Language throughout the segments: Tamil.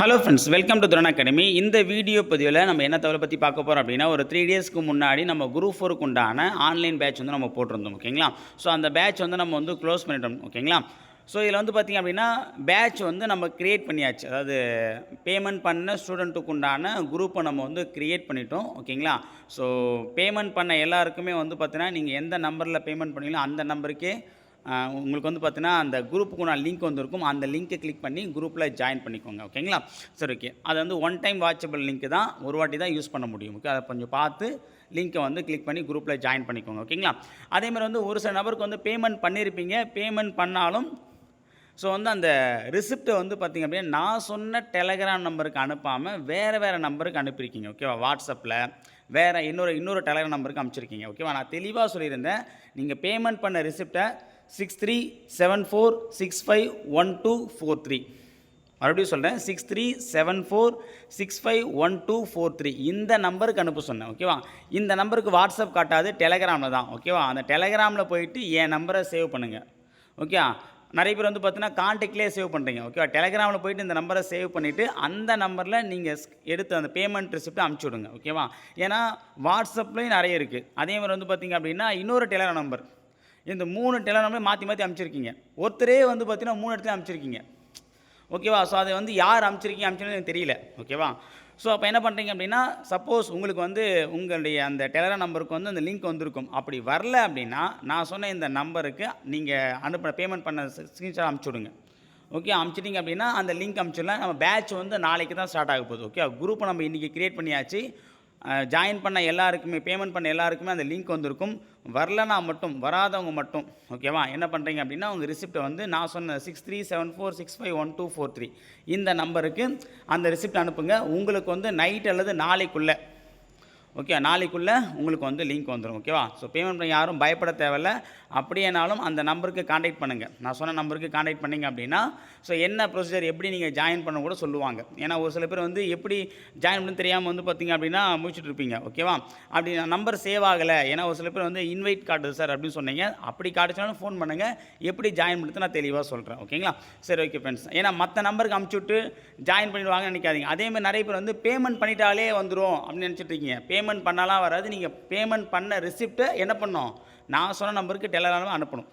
Hello friends welcome to Thuran academy இந்த வீடியோ பதிவில் நம்ம என்ன தகவலை பற்றி பார்க்க போகிறோம் அப்படின்னா ஒரு த்ரீ டேஸ்க்கு முன்னாடி நம்ம குரூப் ஃபோருக்கு உண்டான ஆன்லைன் பேட்ச் வந்து நம்ம போட்டிருந்தோம் ஓகேங்களா? ஸோ அந்த பேட்ச் வந்து நம்ம வந்து க்ளோஸ் பண்ணிட்டோம் ஓகேங்களா? ஸோ இதில் வந்து பார்த்திங்க அப்படின்னா பேட்ச் வந்து நம்ம க்ரியேட் பண்ணியாச்சு. அதாவது பேமெண்ட் பண்ண ஸ்டூடெண்ட்டுக்கு உண்டான குரூப்பை நம்ம வந்து க்ரியேட் பண்ணிட்டோம் ஓகேங்களா? ஸோ பேமெண்ட் பண்ண எல்லாருக்குமே வந்து பார்த்தீங்கன்னா நீங்கள் எந்த நம்பரில் பேமெண்ட் பண்ணீங்களோ அந்த நம்பருக்கே உங்களுக்கு வந்து பார்த்தீங்கன்னா அந்த குரூப்புக்கு நான் லிங்க் வந்திருக்கும். அந்த லிங்க்கை கிளிக் பண்ணி குரூப்பில் ஜாயின் பண்ணிக்கோங்க. ஓகேங்களா? சரி ஓகே அது வந்து ஒன் டைம் வாட்சபிள் லிங்க் தான். ஒரு வாட்டி தான் யூஸ் பண்ண முடியும். ஓகே அதை கொஞ்சம் பார்த்து லிங்க்கை வந்து கிளிக் பண்ணி குரூப்பில் ஜாயின் பண்ணிக்கோங்க. ஓகேங்களா? அதே மாதிரி வந்து ஒரு சில நபருக்கு வந்து பேமெண்ட் பண்ணியிருப்பீங்க பேமெண்ட் பண்ணாலும் ஸோ வந்து அந்த ரிசிப்ட்டை வந்து பார்த்திங்க அப்படின்னா நான் சொன்ன டெலகிராம் நம்பருக்கு அனுப்பாமல் வேறு வேறு நம்பருக்கு அனுப்பியிருக்கீங்க. ஓகேவா? வாட்ஸ்அப்பில் வேறு இன்னொரு இன்னொரு டெலகிராம் நம்பருக்கு அனுப்பிச்சிருக்கீங்க ஓகேவா நான் தெளிவாக சொல்லியிருந்தேன் நீங்கள் பேமெண்ட் பண்ண ரிசிப்டை six three seven four six five one two four three மறுபடியும் சொல்கிறேன் six three seven four six five one two four three இந்த நம்பருக்கு அனுப்ப சொன்னேன் ஓகேவா இந்த நம்பருக்கு வாட்ஸ்அப் காட்டாது டெலகிராமில் தான் ஓகேவா அந்த டெலகிராமில் போயிட்டு என் நம்பரை சேவ் பண்ணுங்கள் ஓகே நிறைய பேர் வந்து பார்த்தீங்கன்னா காண்டாக்ட்லேயே சேவ் பண்ணுறீங்க ஓகேவா டெலகிராமில் போயிட்டு இந்த நம்பரை சேவ் பண்ணிவிட்டு அந்த நம்பரில் நீங்கள் எடுத்து அந்த பேமெண்ட் ரிசிப்ட் அமுச்சு விடுங்க. ஓகேவா ஏன்னா வாட்ஸ்அப்லேயும் நிறைய இருக்குது அதே மாதிரி வந்து பார்த்திங்க அப்படின்னா இன்னொரு டெலகிராம் நம்பர் இந்த மூணு டெலகிராம் நம்பர் மாற்றி மாற்றி அனுப்பிச்சிருக்கீங்க ஒருத்தரே வந்து பார்த்திங்கன்னா மூணு இடத்துல அனுப்பிச்சிருக்கீங்க ஓகேவா? ஸோ அதை வந்து யார் அமுச்சிருக்கீங்க அனுப்பிச்சிருக்கீங்க எனக்கு தெரியல. ஓகேவா? ஸோ அப்போ என்ன பண்ணுறீங்க அப்படின்னா சப்போஸ் உங்களுக்கு வந்து உங்களுடைய அந்த டெலரா நம்பருக்கு வந்து அந்த லிங்க் வந்திருக்கும். அப்படி வரல அப்படின்னா நான் சொன்ன இந்த நம்பருக்கு நீங்கள் அனுப்பின பேமெண்ட் பண்ண ஸ்க்ரீன்ஷாட் அனுப்பிச்சி விடுங்க. ஓகே அனுப்பிச்சிட்டிங்க அப்படின்னா அந்த லிங்க் அமுச்சிடலாம் நம்ம பேட்ச் வந்து நாளைக்கு தான் ஸ்டார்ட் ஆக போகுது. ஓகே குரூப்பை நம்ம இன்றைக்கி க்ரியேட் பண்ணியாச்சு. ஜாயின் பண்ண எல்லாருக்குமே பேமெண்ட் பண்ண எல்லாருக்குமே அந்த லிங்க் வந்திருக்கும். வரலனா மட்டும் வராதவங்க மட்டும் ஓகேவா என்ன பண்ணுறீங்க அப்படின்னா உங்கள் ரிசிப்ட்டை வந்து நான் சொன்ன six three seven four six five one two four three இந்த நம்பருக்கு அந்த ரிசிப்ட் அனுப்புங்க. உங்களுக்கு வந்து நைட் அல்லது நாளைக்குள்ளே ஓகே நாளைக்குள்ளே உங்களுக்கு வந்து லிங்க் வந்துடும் ஓகேவா ஸோ பேமெண்ட் பண்ண யாரும் பயப்பட தேவையில்ல. அப்படியேனாலும் அந்த நம்பருக்கு காண்டாக்ட் பண்ணுங்கள் நான் சொன்ன நம்பருக்கு காண்டாக்ட் பண்ணீங்க அப்படின்னா ஸோ என்ன ப்ரொசீஜர் எப்படி நீங்கள் ஜாயின் பண்ண கூட சொல்லுவாங்க. ஏன்னா ஒரு சில பேர் வந்து எப்படி ஜாயின் பண்ண தெரியாமல் வந்து பார்த்தீங்க அப்படின்னா முடிச்சுட்டு இருப்பீங்க ஓகேவா அப்படி நம்பர் சேவ் ஆகலை. ஏன்னா ஒரு சில பேர் வந்து இன்வைட் காட்டுது சார் அப்படின்னு சொன்னீங்க. அப்படி காட்டுச்சாலும் ஃபோன் பண்ணுங்கள் எப்படி ஜாயின் பண்ணுறது நான் தெளிவாக சொல்கிறேன் ஓகேங்களா சரி ஓகே ஃப்ரெண்ட்ஸ் ஏன்னா மற்ற நம்பருக்கு அமுச்சு விட்டு ஜாயின் பண்ணிடுவாங்கன்னு நினைக்காதீங்க. அதேமாதிரி நிறைய பேர் வந்து பேமெண்ட் பண்ணிட்டாலே வந்துடும் அப்படின்னு நினச்சிட்டு இருக்கீங்க. பேமெண்ட் பண்ணலாம் வராது. நீங்கள் பேமெண்ட் பண்ண ரிசிப்ட்டை என்ன பண்ணணும்? நான் சொன்ன நம்பருக்கு டெலகிராமில் அனுப்பணும்.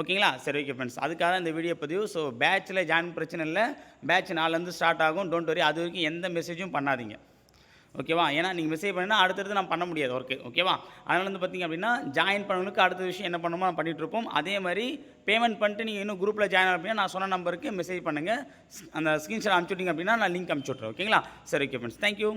ஓகேங்களா? சரி ஓகே ஃப்ரெண்ட்ஸ் அதுக்காக தான் இந்த வீடியோ பதிவு. ஸோ பேட்சில் ஜாயின் பிரச்சனை இல்லை. பேட்ச் நாலுலேருந்து ஸ்டார்ட் ஆகும். டோன்ட் வரி அது வரைக்கும் எந்த மெசேஜும் பண்ணாதீங்க. ஓகேவா ஏன்னா நீங்கள் மெசேஜ் பண்ணினா அடுத்தடுத்து நான் பண்ண முடியாது ஒர்க்கு ஓகேவா அதனால் வந்து பார்த்தீங்க அப்படின்னா ஜாயின் பண்ணவங்களுக்கு அடுத்த விஷயம் என்ன பண்ணணுமோ நான் பண்ணிகிட்ருப்போம் இருப்போம். அதே மாதிரி பேமெண்ட் பண்ணிட்டு நீங்கள் இன்னும் குரூப்பில் ஜாயின் அப்படின்னா நான் சொன்ன நம்பருக்கு மெசேஜ் பண்ணுங்கள் அந்த ஸ்க்ரீன்ஷாட் அனுப்பிச்சுட்டிங்க அப்படின்னா நான் லிங்க் அனுப்பிச்சி விட்றேன் ஓகேங்களா சரி ஓகே ஃப்ரெண்ட்ஸ் தேங்க்யூ